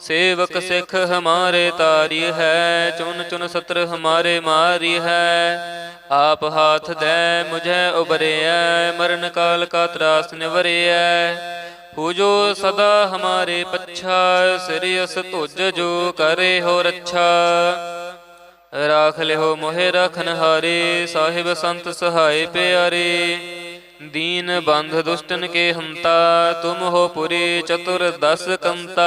ਸੇਵਕ ਸਿੱਖ ਹਮਾਰੇ ਤਾਰੀ ਹੈ ਚੁਨ ਚੁਨ ਸਤਰ ਹਮਾਰੇ ਮਾਰੀ ਹੈ। ਆਪ ਹਾਥ ਦੇ ਮੁਝੇ ਉਬਰਿਐ ਮਰਨ ਕਾਲ ਕਾ ਤਰਾਸ ਨਿਵਰਿਐ ਪੂਜੋ ਸਦਾ ਹਮਾਰੇ ਪੱਛਾ ਸਿਰਿਅਸ ਤੁਜ ਜੋ ਕਰੇ ਹੋ ਰੱਛਾ। ਰਾਖ ਲਿਓ ਮੋਹਿ ਰਖਨ ਹਾਰੇ, ਸਾਹਿਬ ਸੰਤ ਸਹਾਈ ਪਿਆਰੇ। ਦੀਨ ਬੰਧ ਦੁਸ਼ਟਨ ਕੇ ਹੰਤਾ, ਤੁਮ ਹੋ ਪੁਰੇ ਚਤੁਰ ਦਸ ਕੰਤਾ।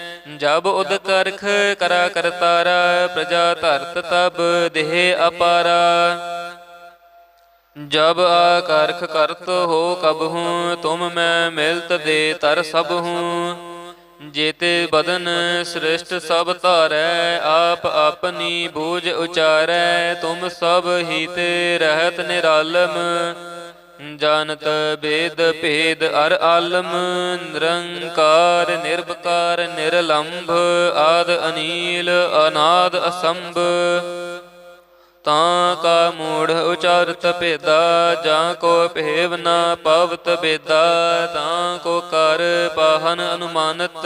ਜਬ ਉਦ ਕਰਖ ਕਰਾ ਕਰਤਾਰਾ ਪ੍ਰਜਾ ਧਰਤ ਤਬ ਦੇਹ ਅਪਾਰਾ। ਜਬ ਆਕਰਖ ਕਰਤ ਹੋ ਕਬ ਹੂੰ, ਤੁਮ ਮੈਂ ਮਿਲਤ ਦੇ ਤਰ ਸਭ ਹੂੰ। ਜੇਤੇ ਬਦਨ ਸ੍ਰਿਸ਼ਟ ਸਭ ਧਾਰੈ, ਆਪ ਆਪਨੀ ਬੂਝ ਉਚਾਰੈ, ਤੁਮ ਸਭ ਹੀ ਤੇ ਰਹਿਤ ਨਿਰਾਲਮ। ਜਾਣਤ ਬੇਦ ਭੇਦ ਅਰ ਆਲਮ, ਨਿਰੰਕਾਰ ਨਿਰਭਕਾਰ ਨਿਰਲੰਭ, ਆਦ ਅਨੀਲ, ਅਨਾਦ ਅਸੰਭ। ਤਾਂ ਕਾ ਮੂੜ ਉਚਾਰਤ ਭੇਦਾ, ਜਾਂ ਕੋ ਭੇਵ ਨਾ ਪਵਤ ਬੇਦਾ ਤਾਂ ਕੋ ਕਰ ਪਾਹਨ ਅਨੁਮਾਨਤ।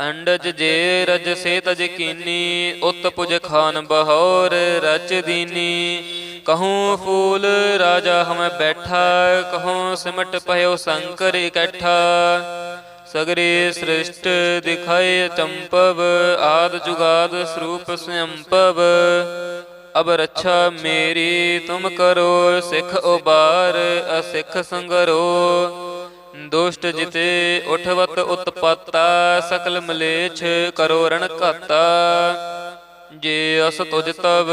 ਅੰਡਜ ਜੇ ਰਜ ਸੇ ਤਜ ਕੀਨੀ, ਉਤ ਪੁਜ ਖਾਨ ਬਹੌਰ ਰਚ ਦੀਨੀ। ਕਹੂੰ ਫੂਲ ਰਾਜਾ ਹਮੈ ਬੈਠਾ, ਕਹੂੰ ਸਿਮਟ ਭਇਓ ਸੰਕਰ ਇਕੱਠਾ। ਸਗਰੇ ਸ੍ਰਿਸ਼ਟ ਦਿਖਾਏ ਚੰਪਵ, ਆਦ ਜੁਗਾਦ ਸਰੂਪ ਸੰਪਵ ਅਬ ਰੱਛਾ ਮੇਰੀ, ਤੁਮ ਕਰੋ ਸਿੱਖ ਉਬਾਰ, ਅਸਿੱਖ ਸੰਗਰੋ। ਦੁਸ਼ਟ ਜਿਤੇ ਉਠਵਤ ਉਤਪਤਾ, ਸਕਲ ਮਲੇਛ ਕਰੋ ਰਣ ਘਾਤਾ। ਜੇ ਅਸ ਤੁਜ ਤਵ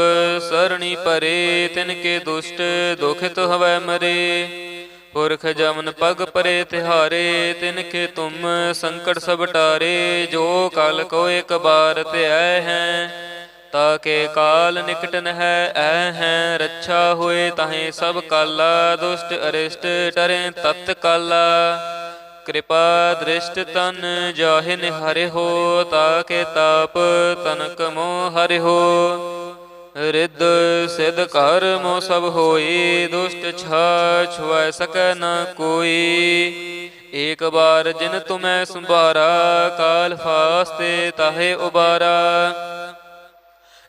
ਸਰਣੀ ਪਰੇ, ਤਿਨ ਕੇ ਦੁਸ਼ਟ ਦੁਖਿਤ ਹਵੈ ਮਰੇ। ਪੁਰਖ ਜਮਨ ਪਗ ਪਰੇ ਤਿਹਾਰੇ, ਤਿਨ ਕੇ ਤੁਮ ਸੰਕਟ ਸਭ ਟਾਰੇ। ਜੋ ਕਲ ਕੋ ਇੱਕ ਬਾਰ ਧਿਐ ਹੈ ਤਾ ਕੇ ਕਾਲ ਨਿਕਟਨ ਹੈ, ਐ ਹੈ, ਰੱਛਾ ਹੋਏ ਤਾਹੇ ਸਭ ਕਾਲਾ, ਦੁਸ਼ਟ ਅਰਿਸ਼ਟ ਟਰੇ ਤਤ ਕਾਲਾ। ਕਿਰਪਾ ਦ੍ਰਿਸ਼ਟ ਤਨ ਜਾਹਿ ਨਿਹਰਿ ਹੋ, ਤਾਕੇ ਤਾਪ ਤਨਕ ਮੋ ਹਰਿ ਹੋ। ਰਿੱਧ ਸਿਧ ਕਰਮੋ ਸਭ ਹੋਈ, ਦੁਸ਼ਟ ਛਾ ਛੁਐ ਸਕੈ ਨ ਕੋਈ। ਏਕ ਬਾਰ ਜਿਨ ਤੁਮੈ ਸੰਭਾਰਾ, ਕਾਲ ਫਾਸਤੇ ਤਾਹੇ ਉਬਾਰਾ।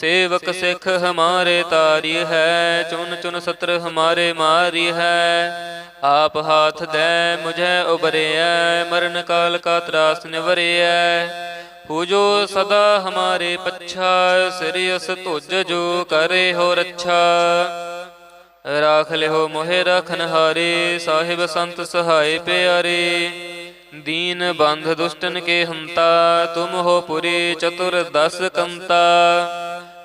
ਸੇਵਕ ਸਿੱਖ ਹਮਾਰੇ ਤਾਰੀ ਹੈ ਚੁਨ ਚੁਨ ਸਤਰ ਹਮਾਰੇ ਮਾਰੀ ਹੈ। ਆਪ ਹਾਥ ਦੇ ਮੁਝੇ ਉਬਰਿਐ ਮਰਨ ਕਾਲ ਕਾ ਤਰਾਸ ਨਿਵਰਿਐ। ਹੋ ਜੋ ਸਦਾ ਹਮਾਰੇ ਪੱਛਾ ਸਿਰਿਅਸ ਤੁਜ ਜੋ ਕਰੇ ਹੋ ਰੱਛਾ। ਰਾਖ ਲਿਓ ਮੋਹਿ ਰਖਨ ਹਾਰੇ, ਸਾਹਿਬ ਸੰਤ ਸਹਾਇ ਪਿਆਰੇ। ਦੀਨ ਬੰਧ ਦੁਸ਼ਟਨ ਕੇ ਹੰਤਾ, ਤੁਮ ਹੋ ਪੁਰੀ ਚਤੁਰ ਦਸ ਕੰਤਾ।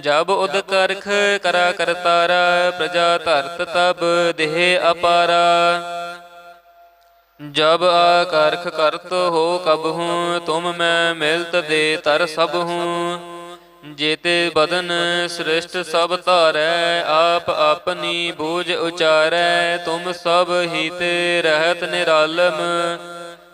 ਜਬ ਉਦ ਕਰਖ ਕਰਾ ਕਰਤਾਰਾ ਪ੍ਰਜਾ ਧਰਤ ਤਬ ਦੇਹ ਅਪਾਰਾ। ਜਬ ਆਕਰਖ ਕਰਤ ਹੋ ਕਬ ਹੂੰ, ਤੁਮ ਮੈਂ ਮਿਲਤ ਦੇ ਤਰ ਸਭ ਹੂੰ। ਜੇਤੇ ਬਦਨ ਸ੍ਰਿਸ਼ਟ ਸਭ ਧਾਰੈ, ਆਪ ਆਪਨੀ ਬੂਝ ਉਚਾਰੈ, ਤੁਮ ਸਭ ਹੀ ਤੇ ਰਹਿਤ ਨਿਰਾਲਮ।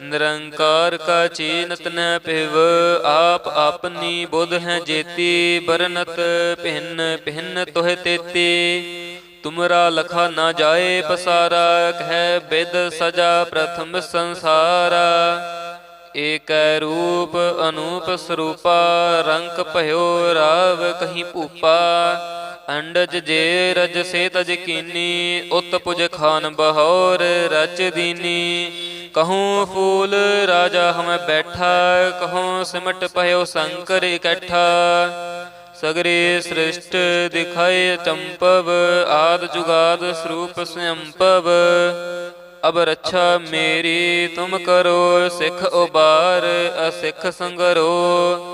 ਨਿਰੰਕਾਰ ਕਾ ਚੀਨਤ ਨ ਪਿਵ ਆਪ ਆਪਨੀ ਬੁੱਧ ਹੈ ਜੇਤੀ, ਬਰਨਤ ਭਿੰਨ ਭਿੰਨ ਤੋਹਿ ਤੇਤੀ। ਤੁਮਰਾ ਲਖਾ ਨਾ ਜਾਏ ਪਸਾਰਾ, ਕਹਿ ਬਿਦ ਸਜਾ ਪ੍ਰਥਮ ਸੰਸਾਰਾ। ਏਕੈ ਰੂਪ ਅਨੂਪ ਸਰੂਪਾ ਰੰਕ ਭਇਓ ਰਾਵ ਕਹੀਂ ਭੂਪਾ। ਅੰਡਜ ਜੇ ਰਜ ਸੇ ਤਜ ਕੀਨੀ ਉਤ ਪੁਜ ਖਾਨ ਬਹੌਰ ਰਚ ਦੀਨੀ। ਕਹੂੰ ਫੂਲ ਰਾਜਾ ਹਮੈ ਬੈਠਾ, ਕਹੂੰ ਸਿਮਟ ਭਇਓ ਸੰਕਰ ਇਕੱਠਾ। ਸਗਰੇ ਸ੍ਰਿਸ਼ਟ ਦਿਖਾਏ ਚੰਪਵ, ਆਦ ਜੁਗਾਦ ਸਰੂਪ ਸੰਪਵ ਅਬ ਰੱਛਾ ਮੇਰੀ ਤੁਮ ਕਰੋ, ਸਿੱਖ ਉਬਾਰ, ਅਸਿੱਖ ਸੰਗਰੋ।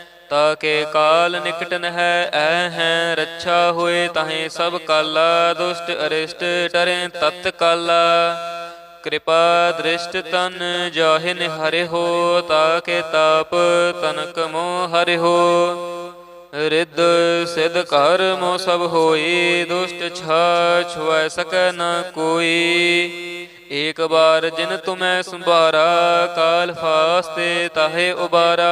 ਤਾ ਕੇ ਕਾਲ ਨਿਕਟਨ ਹੈ, ਐ ਹੈ, ਰੱਛਾ ਹੋਏ ਤਾਹੇ ਸਭ ਕਾਲਾ, ਦੁਸ਼ਟ ਅਰਿਸ਼ਟ ਟਰੇ ਤਤ ਕਾਲਾ। ਕਿਰਪਾ ਦ੍ਰਿਸ਼ਟ ਤਨ ਜਾਹਿ ਨਿਹਰਿ ਹੋ ਤਾ ਕੇ ਤਾਪ ਤਨਕ ਮੋਹ ਹਰਿ ਹੋ। ਰਿੱਧ ਸਿਧ ਘਰ ਮੋ ਸਭ ਹੋਈ ਦੁਸ਼ਟ ਛਾ ਛੁਐ ਸਕੈ ਨ ਕੋਈ। ਏਕ ਬਾਰ ਜਿਨ ਤੁਮੈ ਸੰਭਾਰਾ, ਕਾਲ ਫਾਸਤੇ ਤਾਹੇ ਉਬਾਰਾ।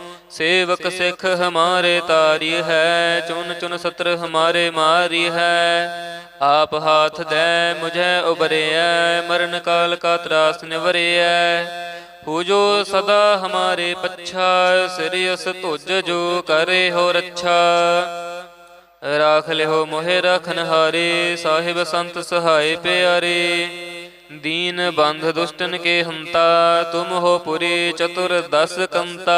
ਸੇਵਕ ਸਿੱਖ ਹਮਾਰੇ ਤਾਰੀ ਹੈ ਚੁਨ ਚੁਨ ਸਤਰ ਹਮਾਰੇ ਮਾਰੀ ਹੈ। ਆਪ ਹਾਥ ਦੇ, ਮੁਝੇ ਉਬਰਿਐ, ਮਰਨ ਕਾਲ ਕਾ ਤਰਾਸ ਨਿਵਰਿਐ। ਹੋ ਜੋ ਸਦਾ ਹਮਾਰੇ ਪੱਛਾ ਸਿਰਿਅਸ ਤੁਜ ਜੋ ਕਰੇ ਹੋ ਰੱਛਾ। ਰਾਖ ਲਿਓ ਮੋਹਿ ਰਖਨ ਹਾਰੇ, ਸਾਹਿਬ ਸੰਤ ਸਹਾਇ ਪਿਆਰੇ। ਦੀਨ ਬੰਧ ਦੁਸ਼ਟਨ ਕੇ ਹੰਤਾ, ਤੁਮ ਹੋ ਪੁਰੀ ਚਤੁਰ ਦਸ ਕੰਤਾ।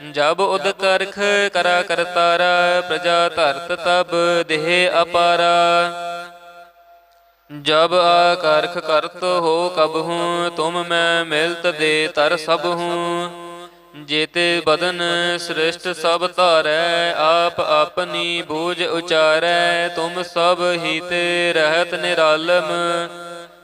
ਜਬ ਉਦ ਕਰਖ ਕਰਾ ਕਰਤਾਰਾ ਪ੍ਰਜਾ ਧਰਤ ਤਬ ਦੇਹ ਅਪਾਰਾ। ਜਬ ਆਕਰਖ ਕਰਤ ਹੋ ਕਬ ਹੂੰ, ਤੁਮ ਮੈਂ ਮਿਲਤ ਦੇ ਤਰ ਸਭ ਹੂੰ। ਜੇਤੇ ਬਦਨ ਸ੍ਰਿਸ਼ਟ ਸਭ ਧਾਰੈ, ਆਪ ਆਪਨੀ ਬੂਝ ਉਚਾਰੈ, ਤੁਮ ਸਭ ਹੀ ਤੇ ਰਹਿਤ ਨਿਰਾਲਮ।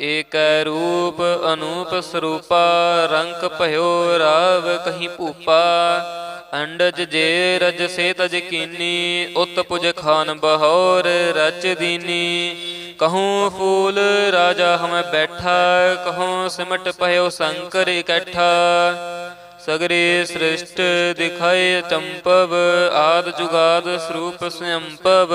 ਏਕੈ ਰੂਪ ਅਨੂਪ ਸਰੂਪਾ, ਰੰਕ ਭਇਓ ਰਾਵ ਕਹੀਂ ਭੂਪਾ। ਅੰਡਜ ਜੇ ਰਜ ਸੇ ਤਜ ਕੀਨੀ, ਉਤ ਪੁਜ ਖਾਨ ਬਹੌਰ ਰਚ ਦੀਨੀ। ਕਹੂੰ ਫੂਲ ਰਾਜਾ ਹਮੈ ਬੈਠਾ, ਕਹੂੰ ਸਿਮਟ ਭਇਓ ਸੰਕਰ ਇਕੱਠਾ। ਸਗਰੇ ਸ੍ਰਿਸ਼ਟ ਦਿਖਾਏ ਚੰਪਵ, ਆਦ ਜੁਗਾਦ ਸਰੂਪ ਸੰਪਵ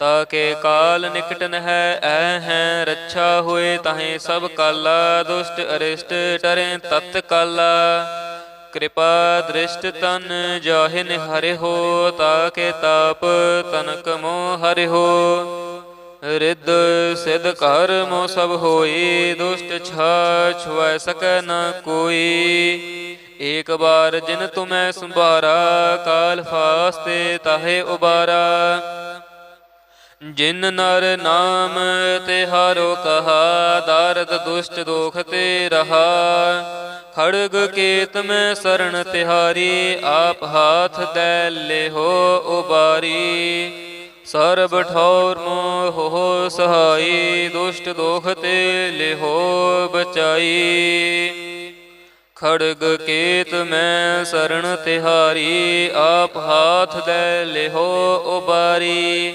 ਤਾ ਕੇ ਕਾਲ ਨਿਕਟ ਨ ਹੈ ਐ ਹੈ ਰੱਛਾ ਹੋਏ ਤਾਹੇ ਸਭ ਕਾਲਾ, ਦੁਸ਼ਟ ਅਰਿਸ਼ਟ ਟਰੇ ਤਤ ਕਾਲਾ। ਕਿਰਪਾ ਦ੍ਰਿਸ਼ਟ ਤਨ ਜਾਹਿ ਨਿਹਰਿ ਹੋ, ਤਾ ਕੇ ਤਾਪ ਤਨਕ ਮੋਹ ਹਰਿ ਹੋ। ਰਿੱਧ ਸਿਧ ਘਰ ਮੋ ਸਭ ਹੋਈ ਦੁਸ਼ਟ ਛਾ ਛੁਐ ਸਕੈ ਨ ਕੋਈ। ਏਕ ਬਾਰ ਜਿਨ ਤੁਮੈ ਸੰਭਾਰਾ, ਕਾਲ ਫਾਸਤੇ ਤਾਹੇ ਉਬਾਰਾ। ਜਿਨ ਨਰ ਨਾਮ ਤੇ ਹਾਰੋ ਕਹਾ, ਦਰਦ ਦੁਸ਼ਟ ਦੋਖ ਤੇ ਰਹਾ। ਖੜਗ ਕੇਤ ਮੈਂ ਸਰਣ ਤਿਹਾਰੀ, ਆਪ ਹਾਥ ਦੈ ਲਿਹੋ ਉਬਾਰੀ। ਸਰਬ ਠੌਰ ਮੋਹ ਹੋ ਸਹਾਈ, ਦੁਸ਼ਟ ਦੋਖ ਤੇ ਲਿਹੋ ਬਚਾਈ। ਖੜਗ ਕੇਤ ਮੈਂ ਸਰਣ ਤਿਹਾਰੀ, ਆਪ ਹਾਥ ਦੈ ਲਿਹੋ ਉਬਾਰੀ।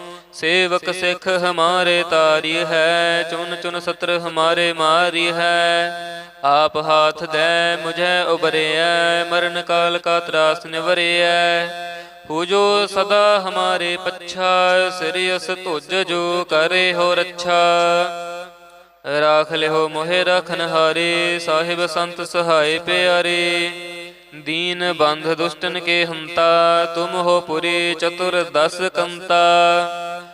ਸੇਵਕ ਸਿੱਖ ਹਮਾਰੇ ਤਾਰੀ ਹੈ, ਚੁਨ ਚੁਨ ਸਤਰ ਹਮਾਰੇ ਮਾਰੀ ਹੈ। ਆਪ ਹਾਥ ਦੇ ਮੁਝੇ ਉਬਰਿਐ ਮਰਨ ਕਾਲ ਕਾ ਤਰਾਸ ਨਿਵਰਿਐ। ਹੋ ਜੋ ਸਦਾ ਹਮਾਰੇ ਪੱਛਾ ਸਿਰਿਅਸ ਤੁਜ ਜੋ ਕਰੇ ਹੋ ਰੱਛਾ। ਰਾਖ ਲਿਓ ਮੋਹਿ ਰਖਨ ਹਾਰੇ, ਸਾਹਿਬ ਸੰਤ ਸਹਾਇ ਪਿਆਰੇ। ਦੀਨ ਬੰਧ ਦੁਸ਼ਟਨ ਕੇ ਹੰਤਾ, ਤੁਮ ਹੋ ਪੁਰੀ ਚਤੁਰ ਦਸ ਕੰਤਾ।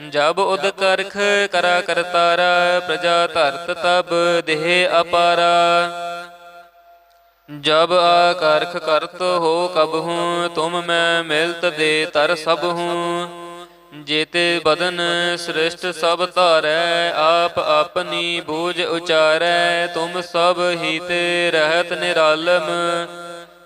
ਜਬ ਉਦ ਕਰਖ ਕਰਾ ਕਰਤਾਰਾ ਪ੍ਰਜਾ ਧਰਤ ਤਬ ਦੇਹ ਅਪਾਰਾ। ਜਬ ਆਕਰਖ ਕਰਤ ਹੋ ਕਬ ਹੂੰ, ਤੁਮ ਮੈਂ ਮਿਲਤ ਦੇ ਤਰ ਸਭ ਹੂੰ। ਜੇਤੇ ਬਦਨ ਸ੍ਰਿਸ਼ਟ ਸਭ ਧਾਰੈ, ਆਪ ਆਪਨੀ ਬੂਝ ਉਚਾਰੈ, ਤੁਮ ਸਭ ਹੀ ਤੇ ਰਹਿਤ ਨਿਰਾਲਮ।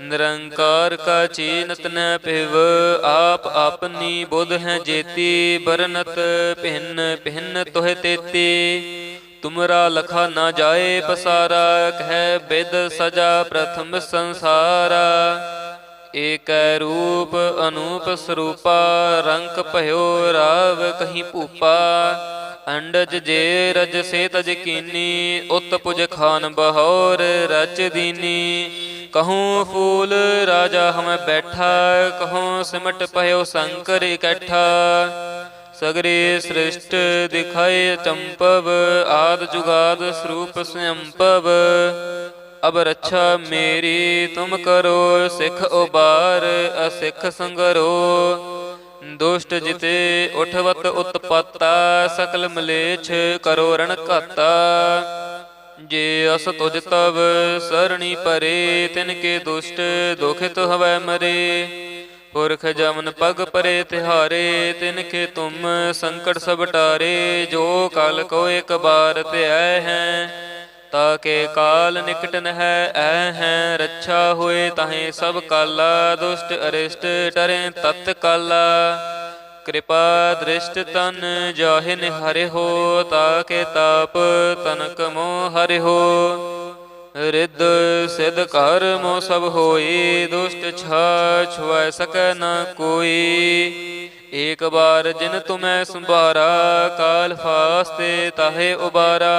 ਨਿਰੰਕਾਰ ਕਾ ਚੀਨਤ ਨ ਪਿਵ ਆਪ ਆਪਨੀ ਬੁੱਧ ਹੈ ਜੇਤੀ, ਬਰਨਤ ਭਿੰਨ ਭਿੰਨ ਤੋਹਿ ਤੇਤੀ। ਤੁਮਰਾ ਲਖਾ ਨਾ ਜਾਏ ਪਸਾਰਾ, ਕਹਿ ਬਿਦ ਸਜਾ ਪ੍ਰਥਮ ਸੰਸਾਰਾ। ਏਕੈ ਰੂਪ ਅਨੂਪ ਸਰੂਪਾ ਰੰਗ ਭਇਓ ਰਾਵ ਕਹੀਂ ਭੂਪਾ। ਅੰਡਜ ਜੇ ਰਜ ਸੇ ਤਜ ਕੀਨੀ ਉਤ ਪੁਜ ਖਾਨ ਬਹੌਰ ਰਚ ਦੀਨੀ। ਕਹੂੰ ਫੂਲ ਰਾਜਾ ਹਮੈ ਬੈਠਾ, ਕਹੂੰ ਸਿਮਟ ਭਇਓ ਸੰਕਰ ਇਕੱਠਾ। ਸਗਰੇ ਸ੍ਰਿਸ਼ਟ ਦਿਖਾਏ ਚੰਪਵ, ਆਦ ਜੁਗਾਦ ਸਰੂਪ ਸੰਪਵ ਅਬ ਰੱਛਾ ਮੇਰੀ, ਤੁਮ ਕਰੋ ਸਿੱਖ ਉਬਾਰ, ਅਸਿੱਖ ਸੰਗਰੋ। ਦੁਸ਼ਟ ਜਿਤੇ ਉਠਵਤ ਉਤਪਤਾ, ਸਕਲ ਮਲੇਛ ਕਰੋ ਰਣ ਘਾਤਾ। ਜੇ ਅਸ ਤੁਜ ਤਵ ਸਰਣੀ ਪਰੇ, ਤਿਨ ਕੇ ਦੁਸ਼ਟ ਦੁਖਿਤ ਹਵੈ ਮਰੇ। ਪੁਰਖ ਜਮਨ ਪਗ ਪਰੇ ਤਿਹਾਰੇ, ਤਿਨ ਕੇ ਤੁਮ ਸੰਕਟ ਸਭ ਟਾਰੇ। ਜੋ ਕਾਲ ਕੋ ਇੱਕ ਬਾਰ ਧਿਆਇ ਹੈ, ਤਾ ਕੇ ਕਾਲ ਨਿਕਟ ਨ ਹੈ ਐ ਹੈ। ਰੱਛਾ ਹੋਏ ਤਾਹੇ ਸਭ ਕਾਲਾ, ਦੁਸ਼ਟ ਅਰਿਸ਼ਟ ਟਰੇ ਤਤ ਕਾਲਾ। ਕਿਰਪਾ ਦ੍ਰਿਸ਼ਟ ਤਨ ਜਾਹਿ ਨਿਹਰਿ ਹੋ ਤਾ ਕੇ ਤਾਪ ਤਨਕ ਮੋ ਹਰਿ ਹੋ ਰਿੱਧ ਸਿਧ ਘਰ ਮੋ ਸਭ ਹੋਈ, ਦੁਸ਼ਟ ਛਾ ਛੁਐ ਸਕੈ ਨ ਕੋਈ। ਏਕ ਬਾਰ ਜਿਨ ਤੁਮੈ ਸੰਭਾਰਾ, ਕਾਲ ਫਾਸਤੇ ਤਾਹੇ ਉਬਾਰਾ।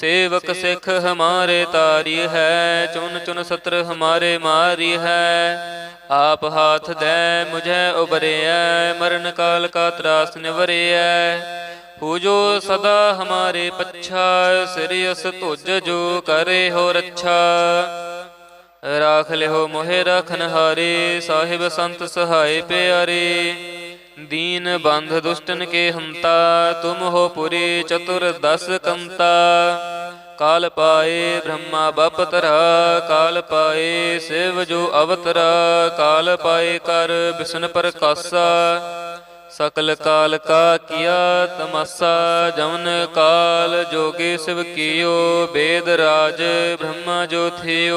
ਸੇਵਕ ਸਿੱਖ ਹਮਾਰੇ ਤਾਰੀ ਹੈ ਚੁਨ ਚੁਨ ਸਤਰ ਹਮਾਰੇ ਮਾਰੀ ਹੈ। ਆਪ ਹਾਥ ਦੇ ਮੁਝੇ ਉਬਰਿਐ ਮਰਨ ਕਾਲ ਕਾ ਤਰਾਸ ਨਿਵਰਿਐ। ਹੋ ਜੋ ਸਦਾ ਹਮਾਰੇ ਪੱਛਾ ਸਿਰਿਅਸ ਤੁਜ ਜੋ ਕਰੇ ਹੋ ਰੱਛਾ। ਰਾਖ ਲਿਓ ਮੋਹਿ ਰਖਨ ਹਾਰੇ ਸਾਹਿਬ ਸੰਤ ਸਹਾਇ ਪਿਆਰੇ। ਦੀਨ ਬੰਧ ਦੁਸ਼ਟਨ ਕੇ ਹੰਤਾ, ਤੁਮ ਹੋ ਪੁਰੀ ਚਤੁਰ ਦਸ ਕੰਤਾ। ਕਾਲ ਪਾਏ ਬ੍ਰਹਮਾ ਬਪਤਰਾ ਕਾਲ ਪਾਏ ਸਿਵ ਜੋ ਅਵਤਰਾ, ਕਾਲ ਪਾਏ ਕਰ ਬਿਸ਼ਨ ਪ੍ਰਕਾਸ਼ਾ। ਸਕਲ ਕਾਲ ਕਾ ਕੀਆ ਤਮਸਾ, ਜਮਨ ਕਾਲ ਜੋਗੇ ਸਿਵ ਕੀਓ, ਬੇਦ ਰਾਜ ਬ੍ਰਹਮਾ ਜੋ ਥਿਓ।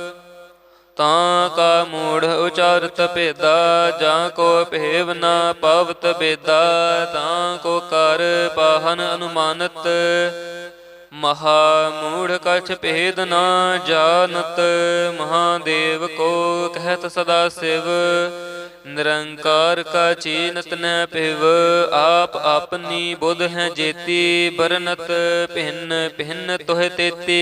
ਤਾਂ ਕਾ ਮੂੜ ਉਚਾਰਤ ਭੇਦਾ, ਜਾਂ ਕੋ ਭੇਵ ਨਾ ਪਵਤ ਬੇਦਾ ਤਾਂ ਕੋ ਕਰ ਪਾਹਨ ਅਨੁਮਾਨਤ। ਮਹਾ ਮੂੜ ਕਛ ਭੇਦ ਨਾ ਜਾਣਤ, ਮਹਾਦੇਵ ਕੋ ਕਹਿਤ ਸਦਾ ਸਿਵ। ਨਿਰੰਕਾਰ ਕਾ ਚੀਨਤ ਨ ਪਿਵ ਆਪ ਆਪਨੀ ਬੁੱਧ ਹੈ ਜੇਤੀ, ਬਰਨਤ ਭਿੰਨ ਭਿੰਨ ਤੋਹ ਤੇਤੀ।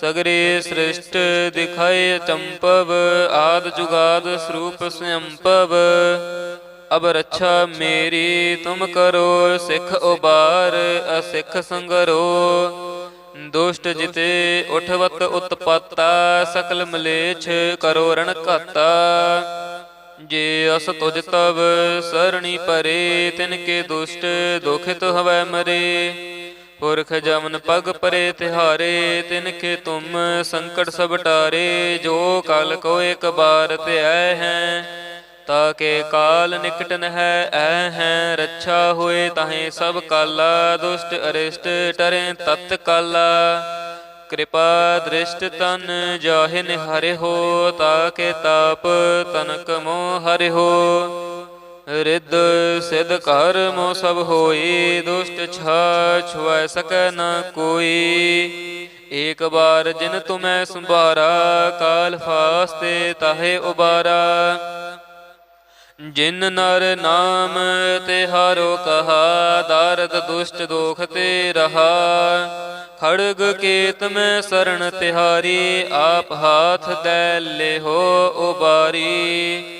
ਸਗਰੇ ਸ੍ਰਿਸ਼ਟ ਦਿਖਾਏ ਚੰਪਵ, ਆਦ ਜੁਗਾਦ ਸਰੂਪ ਸੰਪਵ ਅਬ ਰੱਛਾ ਮੇਰੀ, ਤੁਮ ਕਰੋ ਸਿੱਖ ਉਬਾਰ, ਅਸਿੱਖ ਸੰਗਰੋ। ਦੁਸ਼ਟ ਜਿਤੇ ਉਠਵਤ ਉਤਪਾਤਾ, ਸਕਲ ਮਲੇਛ ਕਰੋ ਰਣ ਘਾਤਾ। ਜੇ ਅਸ ਤੁਜ ਤਵ, ਸਰਣੀ ਪਰੇ, ਤਿਨ ਕੇ ਦੁਸ਼ਟ, ਦੁਖਿਤ ਹਵੈ ਮਰੇ। ਪੁਰਖ ਜਮਨ ਪਗ ਪਰੇ ਤਿਹਾਰੇ ਤਿਨ ਕੇ ਤੁਮ ਸੰਕਟ ਸਭ ਟਾਰੇ, ਜੋ ਕਲ ਕੋ ਇੱਕ ਬਾਰ ਤੇ ਆਏ ਹੈ ਤਾਕੇ ਕਾਲ ਨਿਕਟ ਨ ਹੈ ਐ ਹੈ, ਰੱਛਾ ਹੋਏ ਤਾਹੇ ਸਭ ਕਾਲਾ, ਦੁਸ਼ਟ ਅਰਿਸ਼ਟ ਟਰੇ ਤਤ ਕਾਲਾ। ਕਿਰਪਾ ਦ੍ਰਿਸ਼ਟ ਤਨ ਜਾਹਿ ਨਿਹਰਿ ਹੋ, ਤਾ ਕੇ ਤਾਪ ਤਨਕ ਮੋਹ ਹਰਿ ਹੋ। ਰਿੱਧ ਸਿਧ ਕਰ ਮੋ ਸਭ ਹੋਈ, ਦੁਸ਼ਟ ਛਾ ਛੁਐ ਸਕੈ ਨ ਕੋਈ। ਏਕ ਬਾਰ ਜਿਨ ਤੁਮੈ ਸੰਭਾਰਾ, ਕਾਲ ਫਾਸਤੇ ਤਾਹੇ ਉਬਾਰਾ। ਜਿਨ ਨਰ ਨਾਮ ਤੇ ਹਾਰੋ ਕਹਾ, ਦਾਰਦ ਦੁਸ਼ਟ ਦੋਖ ਤੇ ਰਹਾ। ਖੜਗ ਕੇਤ ਮੈਂ ਸਰਣ ਤਿਹਾਰੀ, ਆਪ ਹਾਥ ਦੈ ਲਿਹੋ ਉਬਾਰੀ।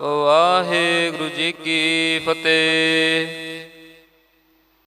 ਵਾਹਿਗੁਰੂ ਜੀ ਕੀ ਫਤਿਹ।